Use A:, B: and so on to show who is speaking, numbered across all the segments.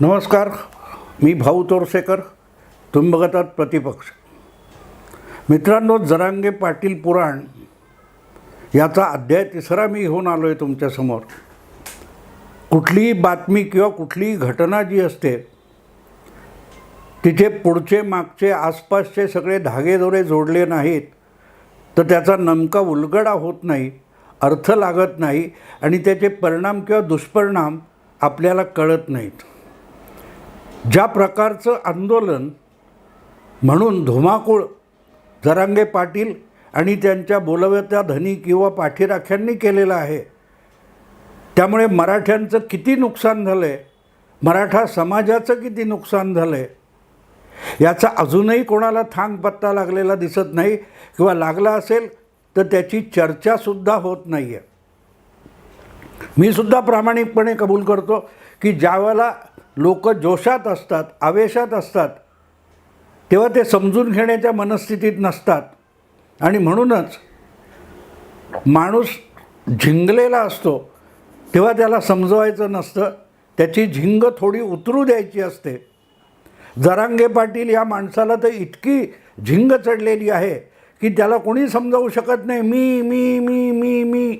A: नमस्कार मी भाऊ तोरसेकर तुम्ही बघत आहात प्रतिपक्ष. मित्रांनो जरांगे पाटील पुराण याचा अध्याय तिसरा मी घेऊन आलो आहे तुमच्यासमोर कुठलीही बातमी किंवा कुठलीही घटना जी असते तिथे पुढचे मागचे आसपासचे सगळे धागेदोरे जोडले नाहीत तर त्याचा नमका उलगडा होत नाही अर्थ लागत नाही आणि त्याचे परिणाम किंवा दुष्परिणाम आपल्याला कळत नाहीत. ज्या प्रकारचं आंदोलन म्हणून धुमाकूळ जरांगे पाटील आणि त्यांच्या बोलवत्या धनी किंवा पाठीराख्यांनी केलेलं आहे त्यामुळे मराठ्यांचं किती नुकसान झालं आहे मराठा समाजाचं किती नुकसान झालं आहे याचा अजूनही कोणाला थांग पत्ता लागलेला दिसत नाही किंवा लागला असेल तर त्याची चर्चासुद्धा होत नाही आहे मी सुद्धा प्रामाणिकपणे कबूल करतो की ज्यावेळेला लोक जोशात असतात आवेशात असतात. तेव्हा ते समजून घेण्याच्या मनस्थितीत नसतात. आणि म्हणूनच माणूस झिंगलेला असतो. तेव्हा त्याला समजवायचं नसतं. त्याची झिंग थोडी उतरू द्यायची असते. जरांगे पाटील या माणसाला तर इतकी झिंग चढलेली आहे की त्याला कोणी समजावू शकत नाही. मी मी मी मी मी.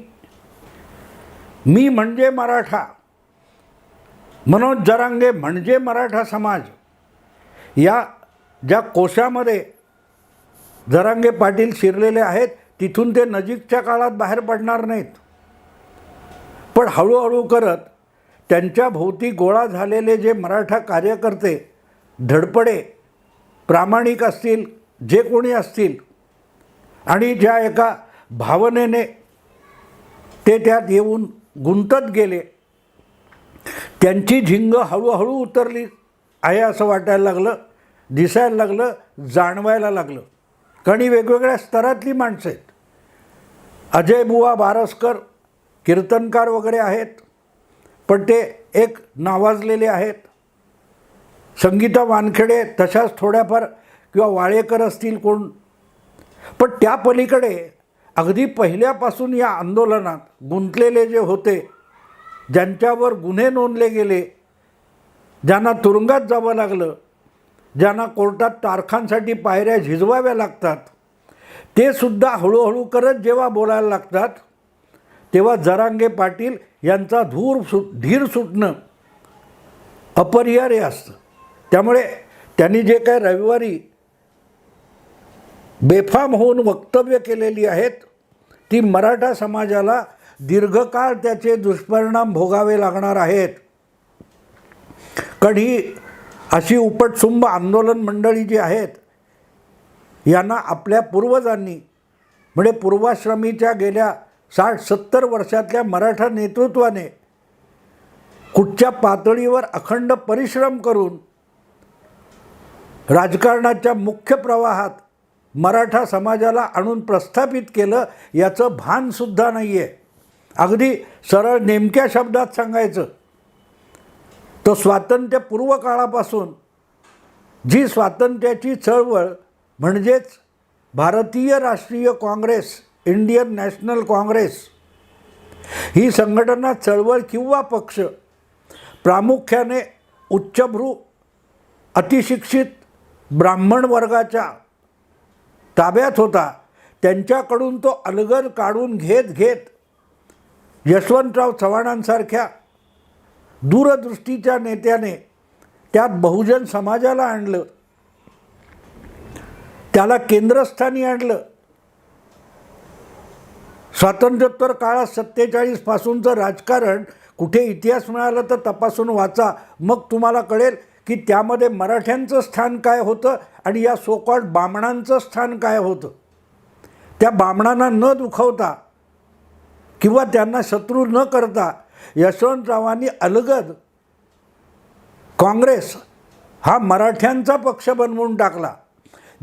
A: मी म्हणजे मराठा. मनोज जरांगे म्हणजे मराठा समाज. या ज्या कोशामध्ये जरांगे पाटील शिरलेले आहेत तिथून ते नजीकच्या काळात बाहेर पडणार नाहीत. पण हळूहळू करत त्यांच्या भोवती गोळा झालेले जे मराठा कार्यकर्ते धडपडे प्रामाणिक असतील जे कोणी असतील आणि ज्या एका भावनेने ते त्यात येऊन गुंतत गेले त्यांची झिंग हळूहळू उतरली. आहे असं वाटायला लागलं. दिसायला लागलं जाणवायला लागलं. कारण ही वेगवेगळ्या स्तरातली माणसं आहेत. अजय बुवा बारसकर कीर्तनकार वगैरे आहेत. पण ते एक नावाजलेले आहेत. संगीता वानखेडे तशाच थोड्याफार किंवा वाळेकर असतील कोण. पण त्या पलीकडे अगदी पहिल्यापासून या आंदोलनात गुंतलेले जे होते ज्यांच्यावर गुन्हे नोंदले गेले ज्यांना तुरुंगात जावं लागलं ज्यांना कोर्टात तारखांसाठी पायऱ्या झिजवाव्या लागतात ते सुद्धा हळूहळू करत जेव्हा बोलायला लागतात तेव्हा जरांगे पाटील यांचा धूर सुट धीर सुटणं अपरिहार्य असतं. त्यामुळे त्यांनी जे काय रविवारी बेफाम होऊन वक्तव्य केलेली आहेत ती मराठा समाजाला दीर्घकाळ त्याचे दुष्परिणाम भोगावे लागणार आहेत. कारण ही अशी उपटसुंब आंदोलन मंडळी जी आहेत यांना आपल्या पूर्वजांनी म्हणजे पूर्वाश्रमीच्या गेल्या साठ सत्तर वर्षातल्या मराठा नेतृत्वाने कुठच्या पातळीवर अखंड परिश्रम करून राजकारणाच्या मुख्य प्रवाहात मराठा समाजाला आणून प्रस्थापित केलं याचं भानसुद्धा नाही आहे अगदी सरळ नेमक्या शब्दात सांगायचं तर स्वातंत्र्यपूर्व काळापासून जी स्वातंत्र्याची चळवळ म्हणजेच भारतीय राष्ट्रीय काँग्रेस इंडियन नॅशनल काँग्रेस ही संघटना चळवळ किंवा पक्ष प्रामुख्याने उच्चभ्रू अतिशिक्षित ब्राह्मण वर्गाच्या ताब्यात होता त्यांच्याकडून तो अलगद काढून घेत घेत यशवंतराव चव्हाणांसारख्या दूरदृष्टीच्या नेत्याने त्यात बहुजन समाजाला आणलं त्याला केंद्रस्थानी आणलं. स्वातंत्र्योत्तर काळात सत्तेचाळीसपासूनचं राजकारण कुठे इतिहास मिळाला तर तपासून वाचा. मग तुम्हाला कळेल की त्यामध्ये मराठ्यांचं स्थान काय होतं आणि या सोकॉट बामणांचं स्थान काय होतं. त्या बामणांना न दुखवता किंवा त्यांना शत्रू न करता यशवंतरावांनी अलगद काँग्रेस हा मराठ्यांचा पक्ष बनवून टाकला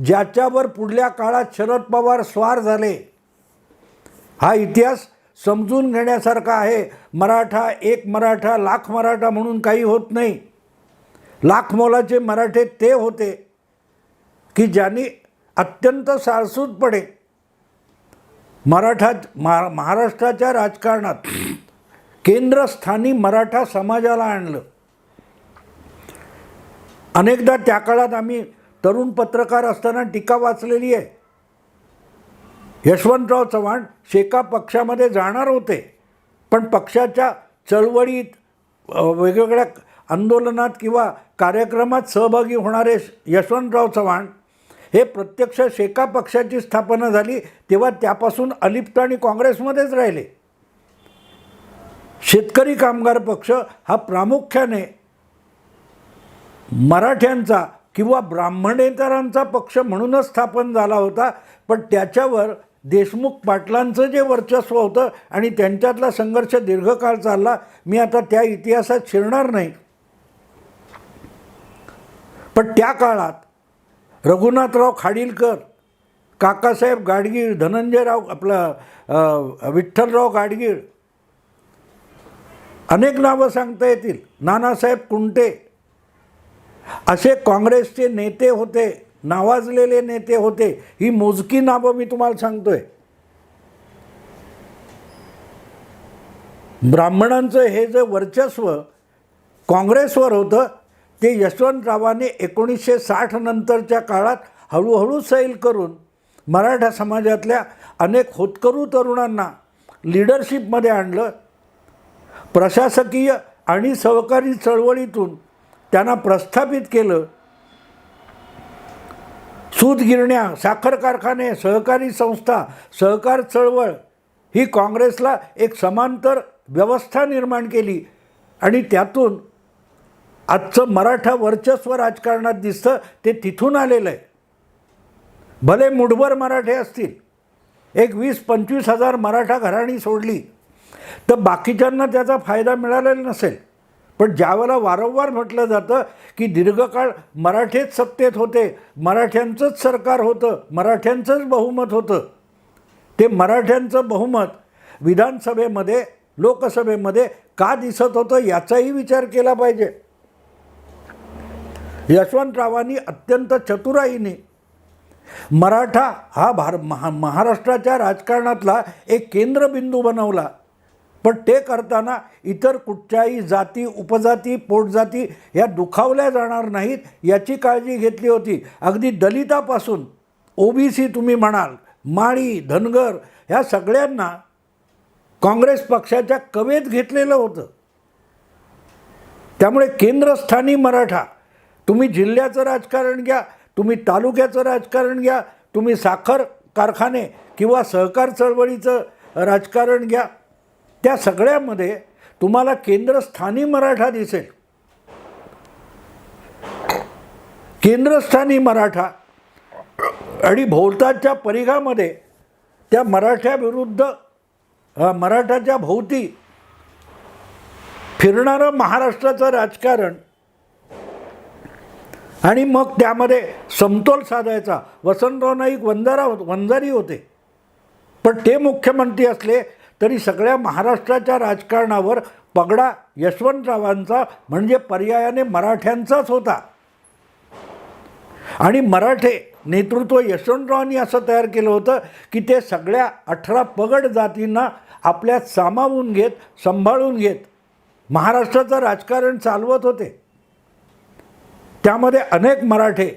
A: ज्याच्यावर पुढल्या काळात शरद पवार स्वार झाले. हा इतिहास समजून घेण्यासारखा आहे. मराठा एक मराठा लाख मराठा म्हणून काही होत नाही. लाख मोलाचे मराठे ते होते की ज्यांनी अत्यंत सारसूतपणे मराठा महा महाराष्ट्राच्या राजकारणात केंद्रस्थानी मराठा समाजाला आणलं. अनेकदा त्या काळात आम्ही तरुण पत्रकार असताना टीका वाचलेली आहे. यशवंतराव चव्हाण शेका पक्षामध्ये जाणार होते पण पक्षाच्या चळवळीत वेगवेगळ्या आंदोलनात किंवा कार्यक्रमात सहभागी होणारे यशवंतराव चव्हाण हे प्रत्यक्ष शेका पक्षाची स्थापना झाली तेव्हा त्यापासून अलिप्त आणि काँग्रेसमध्येच राहिले. शेतकरी कामगार पक्ष हा प्रामुख्याने मराठ्यांचा किंवा ब्राह्मणेतरांचा पक्ष म्हणूनच स्थापन झाला होता पण त्याच्यावर देशमुख पाटलांचं जे वर्चस्व होतं आणि त्यांच्यातला संघर्ष दीर्घकाळ चालला मी आता त्या इतिहासात शिरणार नाही. पण त्या काळात रघुनाथराव खाडीलकर काकासाहेब गाडगीळ धनंजयराव आपलं विठ्ठलराव गाडगीळ. अनेक नावं सांगता येतील. नानासाहेब कुंटे. असे काँग्रेसचे नेते होते नावाजलेले नेते होते ही मोजकी नावं मी तुम्हाला सांगतोय. ब्राह्मणांचं हे जे वर्चस्व काँग्रेसवर होतं ते यशवंतरावाने एकोणीसशे साठ नंतरच्या काळात हळूहळू सैल करून मराठा समाजातल्या अनेक होतकरू तरुणांना लिडरशिपमध्ये आणलं. प्रशासकीय आणि सहकारी चळवळीतून त्यांना प्रस्थापित केलं. सूतगिरण्या साखर कारखाने सहकारी संस्था सहकार चळवळ ही काँग्रेसला एक समांतर व्यवस्था निर्माण केली आणि त्यातून आजचं मराठा वर्चस्व राजकारणात दिसतं ते तिथून आलेलं आहे. भले मुठभर मराठे असतील एक वीस पंचवीस हजार मराठा घराणी सोडली तर बाकीच्यांना त्याचा फायदा मिळालेला नसेल. पण ज्यावेळेला वारंवार म्हटलं जातं की दीर्घकाळ मराठेच सत्तेत होते मराठ्यांचंच सरकार होतं मराठ्यांचंच बहुमत होतं ते मराठ्यांचं बहुमत विधानसभेमध्ये लोकसभेमध्ये का दिसत होतं याचाही विचार केला पाहिजे. यशवंतरावांनी अत्यंत चतुराईने मराठा हा भार महा महाराष्ट्राच्या राजकारणातला एक केंद्रबिंदू बनवला. पण ते करताना इतर कुठच्याही जाती उपजाती पोटजाती या दुखावल्या जाणार नाहीत याची काळजी घेतली होती. अगदी दलितापासून ओबीसी तुम्ही म्हणाल माळी धनगर ह्या सगळ्यांना काँग्रेस पक्षाच्या कवेत घेतलेलं होतं. त्यामुळे केंद्रस्थानी मराठा तुम्ही जिल्ह्याचं राजकारण घ्या तुम्ही तालुक्याचं राजकारण घ्या तुम्ही साखर कारखाने किंवा सहकार चळवळीचं राजकारण घ्या. त्या सगळ्यामध्ये तुम्हाला केंद्रस्थानी मराठा दिसेल. केंद्रस्थानी मराठा आणि भोवताच्या परिघामध्ये त्या मराठ्याविरुद्ध मराठाच्या भोवती फिरणारं महाराष्ट्राचं राजकारण आणि मग त्यामध्ये समतोल साधायचा. वसंतराव नाईक वंजारा वंजारी होते. पण ते मुख्यमंत्री असले तरी सगळ्या महाराष्ट्राच्या राजकारणावर पगडा यशवंतरावांचा म्हणजे पर्यायाने मराठ्यांचाच होता. आणि मराठे नेतृत्व यशवंतरावांनी असं तयार केलं होतं की ते सगळ्या अठरा पगड जातींना आपल्यात सामावून घेत सांभाळून घेत महाराष्ट्राचं राजकारण चालवत होते. त्यामध्ये अनेक मराठे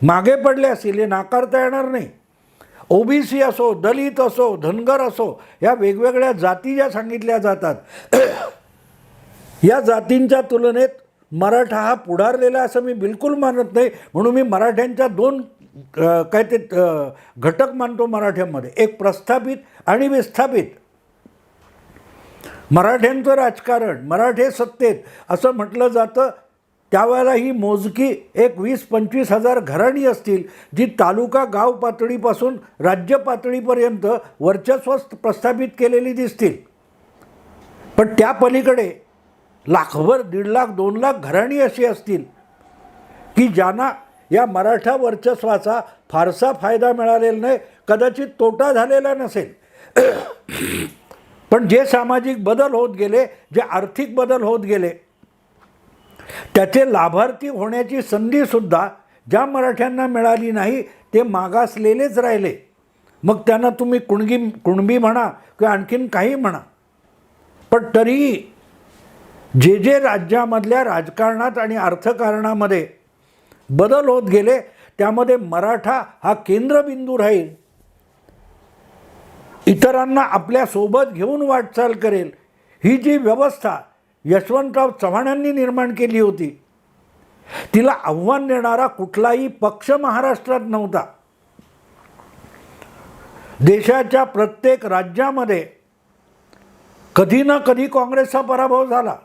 A: मागे पडले असतील हे नाकारता येणार नाही. ओबीसी असो दलित असो धनगर असो या वेगवेगळ्या जाती ज्या सांगितल्या जातात या जातींच्या तुलनेत मराठा हा पुढारलेला असं मी बिलकुल मानत नाही. म्हणून मी मराठ्यांच्या दोन काय ते घटक मानतो मराठ्यांमध्ये. एक प्रस्थापित आणि विस्थापित. मराठ्यांचं राजकारण मराठे सत्तेत असं म्हटलं जातं त्यावेळेला ही मोजकी एक वीस पंचवीस हजार घराणी असतील जी तालुका गाव पातळीपासून राज्य पातळीपर्यंत वर्चस्व प्रस्थापित केलेली दिसतील. पण त्या पलीकडे लाखभर दीड लाख दोन लाख घराणी अशी असतील की ज्यांना या मराठा वर्चस्वाचा फारसा फायदा मिळालेला नाही कदाचित तोटा झालेला नसेल. पण जे सामाजिक बदल होत गेले जे आर्थिक बदल होत गेले त्याचे लाभार्थी होण्याची संधीसुद्धा ज्या मराठ्यांना मिळाली नाही ते मागासलेलेच राहिले. मग त्यांना तुम्ही कुणगी कुणबी म्हणा किंवा आणखीन काही म्हणा. पण तरीही जे जे राज्यामधल्या राजकारणात आणि अर्थकारणामध्ये बदल होत गेले त्यामध्ये मराठा हा केंद्रबिंदू राहील. इतरांना आपल्यासोबत घेऊन वाटचाल करेल. ही जी व्यवस्था यशवंतराव चव्हाणांनी निर्माण केली होती. तिला आव्हान देणारा कुठलाही पक्ष महाराष्ट्रात नव्हता. देशाच्या प्रत्येक राज्यामध्ये कधी ना कधी काँग्रेसचा पराभव झाला.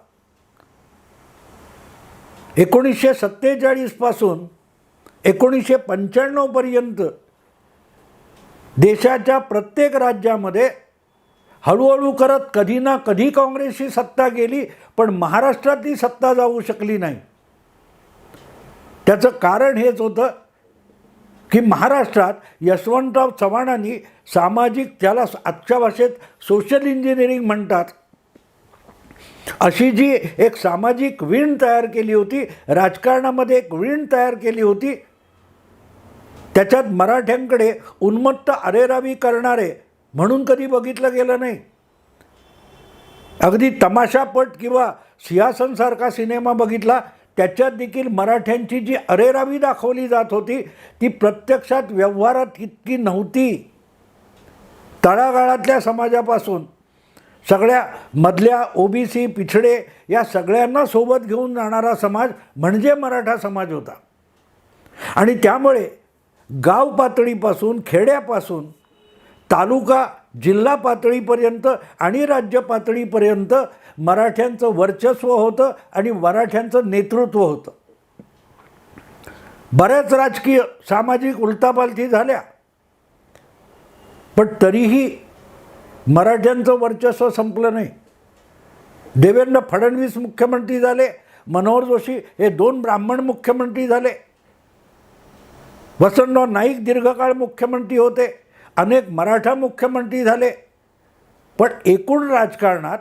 A: एकोणीसशे सत्तेचाळीसपासून एकोणीसशे पंच्याण्णवपर्यंत देशाच्या प्रत्येक राज्यामध्ये हळूहळू करत कधी ना कधी काँग्रेसची सत्ता गेली पण महाराष्ट्रातली सत्ता जाऊ शकली नाही. त्याचं कारण हेच होतं की महाराष्ट्रात यशवंतराव चव्हाणांनी सामाजिक त्याला आजच्या भाषेत सोशल इंजिनिअरिंग म्हणतात अशी जी एक सामाजिक वीण तयार केली होती राजकारणामध्ये एक वीण तयार केली होती त्याच्यात मराठ्यांकडे उन्मत्त अरेरावी करणारे म्हणून कधी बघितलं गेलं नाही. अगदी तमाशापट किंवा सिंहासनसारखा सिनेमा बघितला त्याच्यात देखील मराठ्यांची जी अरेरावी दाखवली जात होती ती प्रत्यक्षात व्यवहारात इतकी नव्हती. तळागाळातल्या समाजापासून सगळ्या मधल्या ओबीसी पिछडे या सगळ्यांना सोबत घेऊन जाणारा समाज म्हणजे मराठा समाज होता. आणि त्यामुळे गाव पातळीपासून खेड्यापासून तालुका जिल्हा पातळीपर्यंत आणि राज्य पातळीपर्यंत मराठ्यांचं वर्चस्व होतं आणि मराठ्यांचं नेतृत्व होतं. बऱ्याच राजकीय सामाजिक उलटापालटी झाल्या. पण तरीही मराठ्यांचं वर्चस्व संपलं नाही. देवेंद्र फडणवीस मुख्यमंत्री झाले मनोहर जोशी हे दोन ब्राह्मण मुख्यमंत्री झाले. वसंतराव नाईक दीर्घकाळ मुख्यमंत्री होते. अनेक मराठा मुख्यमंत्री झाले. पण एकूण राजकारणात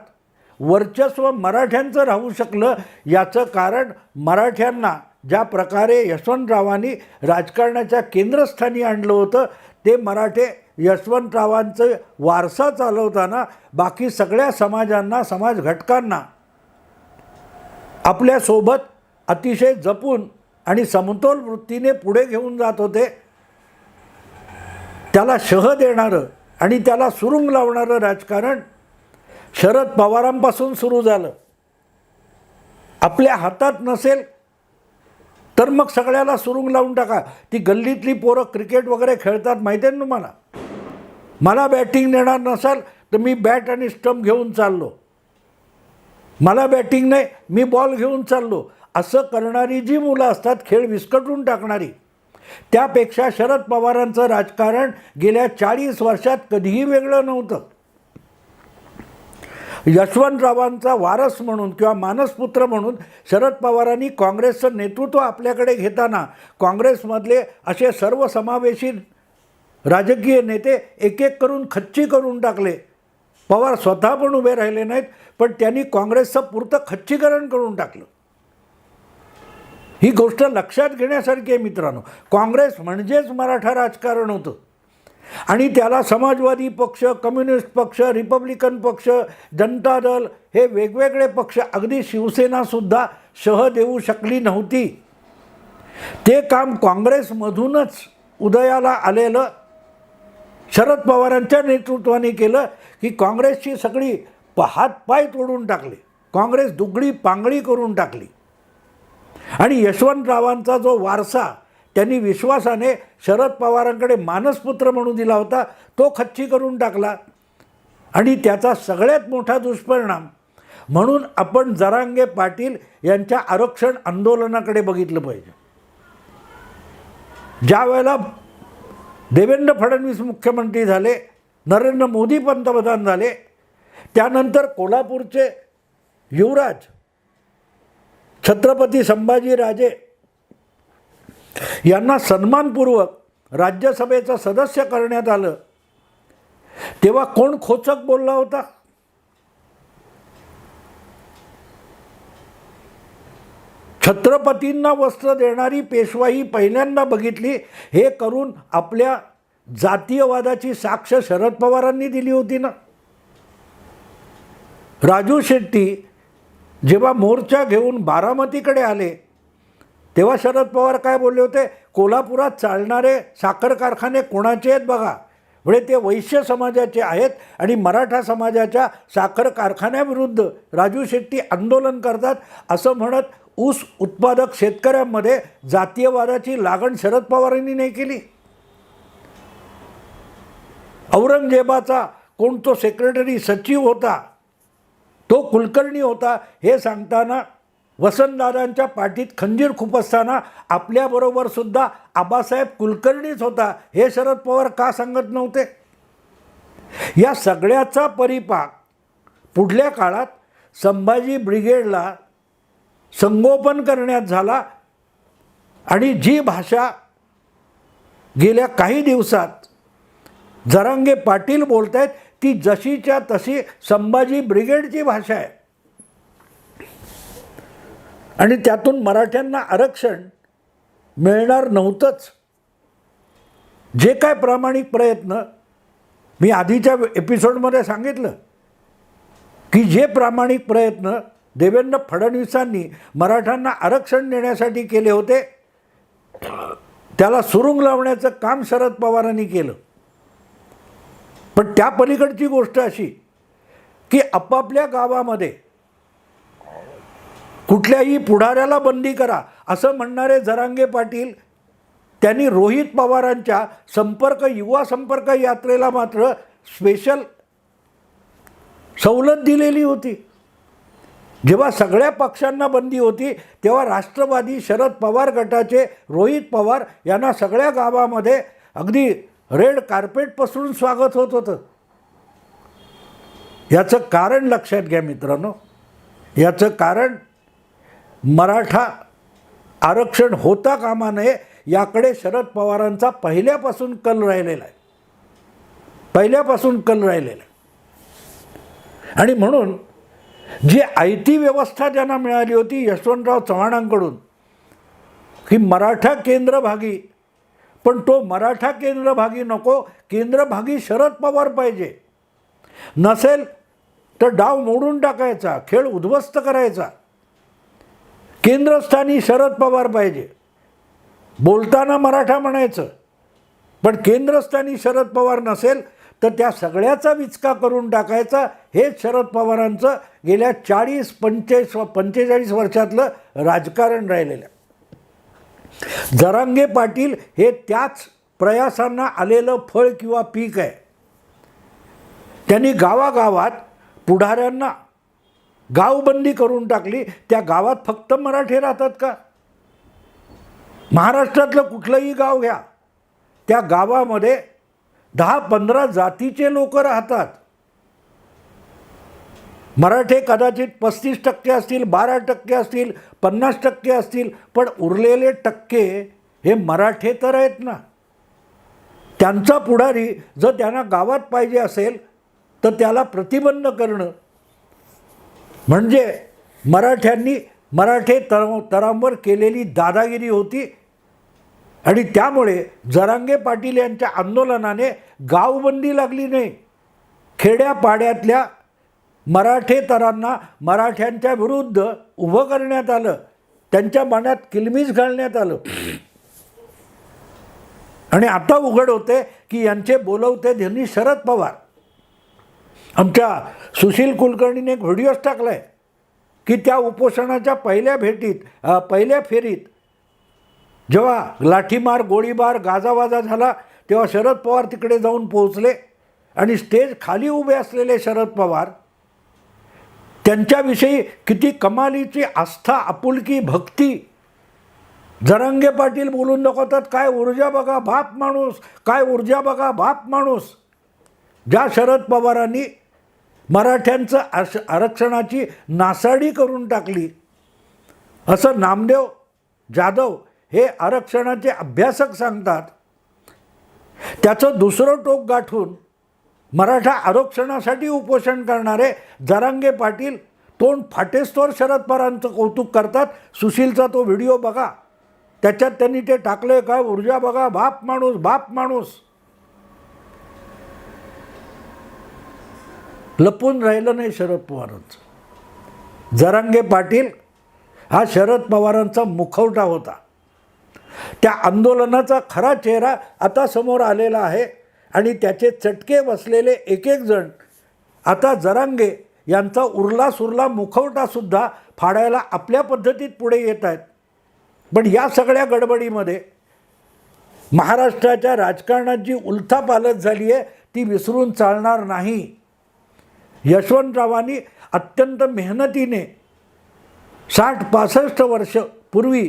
A: वर्चस्व मराठ्यांचं राहू शकलं याचं कारण मराठ्यांना ज्या प्रकारे यशवंतरावांनी राजकारणाच्या केंद्रस्थानी आणलं होतं ते मराठे यशवंतरावांचं वारसा चालवताना बाकी सगळ्या समाजांना समाज घटकांना आपल्यासोबत अतिशय जपून आणि समतोल वृत्तीने पुढे घेऊन जात होते. त्याला शह देणारं आणि त्याला सुरुंग लावणारं राजकारण शरद पवारांपासून सुरू झालं. आपल्या हातात नसेल तर मग सगळ्याला सुरुंग लावून टाका. ती गल्लीतली पोरं क्रिकेट वगैरे खेळतात माहिती आहे ना तुम्हाला? मला बॅटिंग देणार नसाल तर मी बॅट आणि स्टंप घेऊन चाललो. मला बॅटिंग नाही मी बॉल घेऊन चाललो. असं करणारी जी मुलं असतात खेळ विस्कटून टाकणारी त्यापेक्षा शरद पवारांचं राजकारण गेल्या चाळीस वर्षात कधीही वेगळं नव्हतं. यशवंतरावांचा वारस म्हणून किंवा मानसपुत्र म्हणून शरद पवारांनी काँग्रेसचं नेतृत्व आपल्याकडे घेताना काँग्रेसमधले असे सर्व समावेशी राजकीय नेते एक एक करून खच्ची करून टाकले. पवार स्वतः पण उभे राहिले नाहीत पण त्यांनी काँग्रेसचं पुरतं खच्चीकरण करून टाकलं. ही गोष्ट लक्षात घेण्यासारखी आहे मित्रांनो. काँग्रेस म्हणजेच मराठा राजकारण होतं. आणि त्याला समाजवादी पक्ष कम्युनिस्ट पक्ष रिपब्लिकन पक्ष जनता दल हे वेगवेगळे पक्ष अगदी शिवसेनासुद्धा शह देऊ शकली नव्हती. ते काम काँग्रेसमधूनच उदयाला आलेलं शरद पवारांच्या नेतृत्वाने केलं की काँग्रेसची सगळी प हात पाय तोडून टाकले. काँग्रेस दुगडी पांगळी करून टाकली. आणि यशवंतरावांचा जो वारसा त्यांनी विश्वासाने शरद पवारांकडे मानसपुत्र म्हणून दिला होता तो खच्ची करून टाकला. आणि त्याचा सगळ्यात मोठा दुष्परिणाम म्हणून आपण जरांगे पाटील यांच्या आरक्षण आंदोलनाकडे बघितलं पाहिजे. ज्या वेळेला देवेंद्र फडणवीस मुख्यमंत्री झाले नरेंद्र मोदी पंतप्रधान झाले त्यानंतर कोल्हापूरचे युवराज छत्रपती संभाजीराजे यांना सन्मानपूर्वक राज्यसभेचं सदस्य करण्यात आलं. तेव्हा कोण खोचक बोलला होता? छत्रपतींना वस्त्र देणारी पेशवाई पहिल्यांदा बघितली हे करून आपल्या जातीयवादाची साक्ष शरद पवारांनी दिली होती ना? राजू शेट्टी जेव्हा मोर्चा घेऊन बारामतीकडे आले तेव्हा शरद पवार काय बोलले होते? कोल्हापुरात चालणारे साखर कारखाने कोणाचे आहेत बघा? म्हणजे ते वैश्य समाजाचे आहेत आणि मराठा समाजाच्या साखर कारखान्याविरुद्ध राजू शेट्टी आंदोलन करतात असं म्हणत ऊस उत्पादक शेतकऱ्यांमध्ये जातीयवादाची लागण शरद पवारांनी नाही केली. औरंगजेबाचा कोण तो सेक्रेटरी सचिव होता तो कुलकर्णी होता हे सांगताना वसंतदादांच्या पाठीत खंजीर खुपसताना आपल्याबरोबर सुद्धा आबासाहेब कुलकर्णीच होता. हे शरद पवार का सांगत नव्हते? या सगळ्याचा परिपाक पुढल्या काळात संभाजी ब्रिगेडला संगोपन करण्यात झाला आणि जी भाषा गेल्या काही दिवसात जरांगे पाटील बोलत आहेत ती जशीच्या तशी संभाजी ब्रिगेडची भाषा आहे. आणि त्यातून मराठ्यांना आरक्षण मिळणार नव्हतंच. जे काय प्रामाणिक प्रयत्न मी आधीच्या एपिसोडमध्ये सांगितलं की जे प्रामाणिक प्रयत्न देवेंद्र फडणवीसांनी मराठ्यांना आरक्षण देण्यासाठी केले होते त्याला सुरुंग लावण्याचं काम शरद पवारांनी केलं. पण त्या पलीकडची गोष्ट अशी की आपापल्या गावामध्ये कुठल्याही पुढाऱ्याला बंदी करा असं म्हणणारे जरांगे पाटील त्यांनी रोहित पवारांच्या संपर्क युवा संपर्क यात्रेला मात्र स्पेशल सवलत दिलेली होती. जेव्हा सगळ्या पक्षांना बंदी होती तेव्हा राष्ट्रवादी शरद पवार गटाचे रोहित पवार यांना सगळ्या गावामध्ये अगदी रेड कार्पेट पसरून स्वागत होत होतं. याचं कारण लक्षात घ्या मित्रांनो. याचं कारण मराठा आरक्षण होता कामा नये याकडे शरद पवारांचा पहिल्यापासून कल राहिलेला आहे. पहिल्यापासून कल राहिलेला आहे. आणि म्हणून जी आयती व्यवस्था ज्यांना मिळाली होती यशवंतराव चव्हाणांकडून ही मराठा केंद्रभागी पण तो मराठा केंद्रभागी नको केंद्रभागी शरद पवार पाहिजे. नसेल तर डाव मोडून टाकायचा खेळ उद्ध्वस्त करायचा. केंद्रस्थानी शरद पवार पाहिजे. बोलताना मराठा म्हणायचं पण केंद्रस्थानी शरद पवार नसेल तर त्या सगळ्याचा विचका करून टाकायचा. हेच शरद पवारांचं गेल्या चाळीस पंचेस पंचेचाळीस वर्षातलं राजकारण राहिलेलं आहे. जरांगे पाटील हे त्याच प्रयासांना आलेलं फळ किंवा पीक आहे. त्यांनी गावागावात पुढाऱ्यांना गावबंदी करून टाकली. त्या गावात फक्त मराठी राहतात का? महाराष्ट्रातलं कुठलंही गाव घ्या. त्या गावामध्ये दहा पंधरा जातीचे लोक राहतात. मराठे कदाचित पस्तीस टक्के असतील बारा टक्के असतील पन्नास टक्के असतील पण उरलेले टक्के हे मराठे तर आहेत ना. त्यांचा पुढारी जर त्यांना गावात पाहिजे असेल तर त्याला प्रतिबंध करणं. म्हणजे मराठ्यांनी मराठे तर तरांवर केलेली दादागिरी होती आणि त्यामुळे जरांगे पाटील यांच्या आंदोलनाने गावबंदी लागली नाही. खेड्यापाड्यातल्या मराठेतरांना मराठ्यांच्या विरुद्ध उभं करण्यात आलं. त्यांच्या मनात किलमीज घालण्यात आलं. आणि आता उघड होते की यांचे बोलवते त्यांनी शरद पवार. आमच्या सुशील कुलकर्णीने एक व्हिडिओच टाकला आहे की त्या उपोषणाच्या पहिल्या भेटीत पहिल्या फेरीत जेव्हा लाठीमार गोळीबार गाजावाजा झाला तेव्हा शरद पवार तिकडे जाऊन पोहोचले आणि स्टेज खाली उभे असलेले शरद पवार त्यांच्याविषयी किती कमालीची आस्था आपुलकी भक्ती. जरांगे पाटील बोलून दाखवतात काय ऊर्जा बघा बाप माणूस काय ऊर्जा बघा बाप माणूस. ज्या शरद पवारांनी मराठ्यांचं आश आरक्षणाची नासाडी करून टाकली. असं नामदेव जाधव हे आरक्षणाचे अभ्यासक सांगतात. त्याचं दुसरं टोक गाठून मराठा आरक्षणासाठी उपोषण करणारे जरांगे पाटील तोंड फाटेस्तोर शरद पवारांचं कौतुक करतात. सुशीलचा तो व्हिडिओ बघा. त्याच्यात त्यांनी ते टाकले काय ऊर्जा बघा. बाप माणूस बाप माणूस. लपून राहिलं नाही शरद पवारांचं. जरांगे पाटील हा शरद पवारांचा मुखवटा होता. त्या आंदोलनाचा खरा चेहरा आता समोर आलेला आहे. आणि त्याचे चटके बसलेले एक एक जण आता जरांगे यांचा उरला सुरला मुखवटासुद्धा फाडायला आपल्या पद्धतीत पुढे येत आहेत. पण या सगळ्या गडबडीमध्ये महाराष्ट्राच्या राजकारणात जी उलथापालथ झाली आहे ती विसरून चालणार नाही. यशवंतरावांनी अत्यंत मेहनतीने साठ पासष्ट वर्ष पूर्वी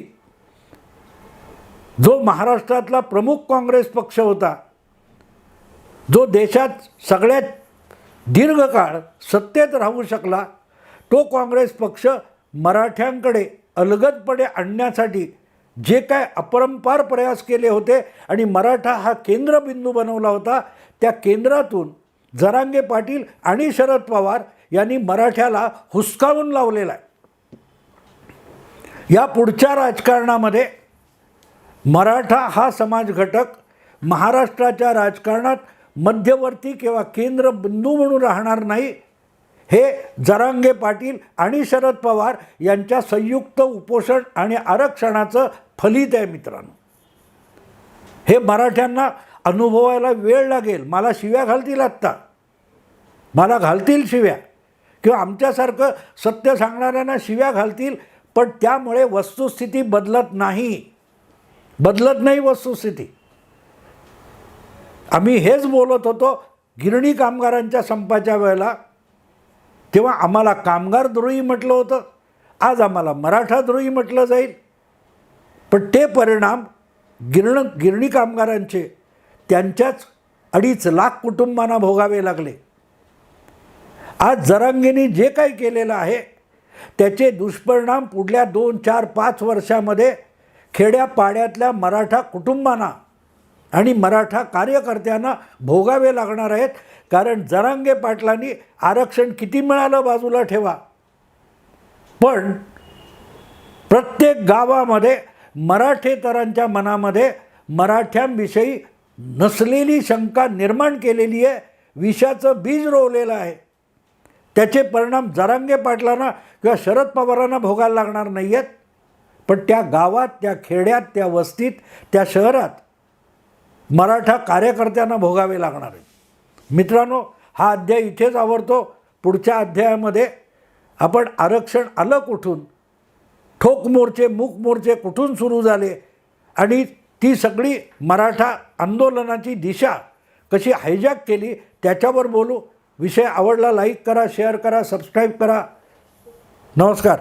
A: जो महाराष्ट्रातला प्रमुख काँग्रेस पक्ष होता जो देशात सगळ्यात दीर्घकाळ सत्तेत राहू शकला तो काँग्रेस पक्ष मराठ्यांकडे अलगदपणे आणण्यासाठी जे काय अपरंपार प्रयास केले होते आणि मराठा हा केंद्रबिंदू बनवला होता त्या केंद्रातून जरांगे पाटील आणि शरद पवार यांनी मराठ्याला हुसकावून लावलेला आहे. या पुढच्या राजकारणामध्ये मराठा हा समाज घटक महाराष्ट्राच्या राजकारणात मध्यवर्ती किंवा केंद्र बिंदू म्हणून राहणार नाही. हे जरांगे पाटील आणि शरद पवार यांच्या संयुक्त उपोषण आणि आरक्षणाचं फलित आहे मित्रांनो. हे मराठ्यांना अनुभवायला वेळ लागेल. मला शिव्या घालतील आत्ता. मला घालतील शिव्या. किंवा आमच्यासारखं सत्य सांगणाऱ्यांना शिव्या घालतील पण त्यामुळे वस्तुस्थिती बदलत नाही. बदलत नाही वस्तुस्थिती. आम्ही हेच बोलत होतो गिरणी कामगारांच्या संपाच्या वेळेला तेव्हा आम्हाला कामगार द्रोही म्हटलं होतं. आज आम्हाला मराठा द्रोही म्हटलं जाईल. पण ते परिणाम गिरण गिरणी कामगारांचे त्यांच्याच अडीच लाख कुटुंबांना भोगावे लागले. आज जरांगेने जे काही केलेलं आहे त्याचे दुष्परिणाम पुढल्या दोन चार पाच वर्षामध्ये खेड्यापाड्यातल्या मराठा कुटुंबांना आणि मराठा कार्यकर्त्यांना भोगावे लागणार आहेत. कारण जरांगे पाटलांनी आरक्षण किती मिळालं बाजूला ठेवा. पण प्रत्येक गावामध्ये मराठेतरांच्या मनामध्ये मराठ्यांविषयी नसलेली शंका निर्माण केलेली आहे. विषाचं बीज रोवलेलं आहे. त्याचे परिणाम जरांगे पाटलांना किंवा शरद पवारांना भोगायला लागणार नाही आहेत पण त्या गावात त्या खेड्यात त्या वस्तीत त्या शहरात मराठा कार्यकर्त्यांना भोगावे लागणार आहे मित्रांनो हा अध्याय इथेच आवडतो पुढच्या अध्यायामध्ये आपण आरक्षण आलं कुठून? ठोक मोर्चे मूक मोर्चे कुठून सुरू झाले? आणि ती सगळी मराठा आंदोलनाची दिशा कशी हायजॅक केली त्याच्यावर बोलू. विषय आवडला लाईक करा शेअर करा सबस्क्राईब करा. नमस्कार.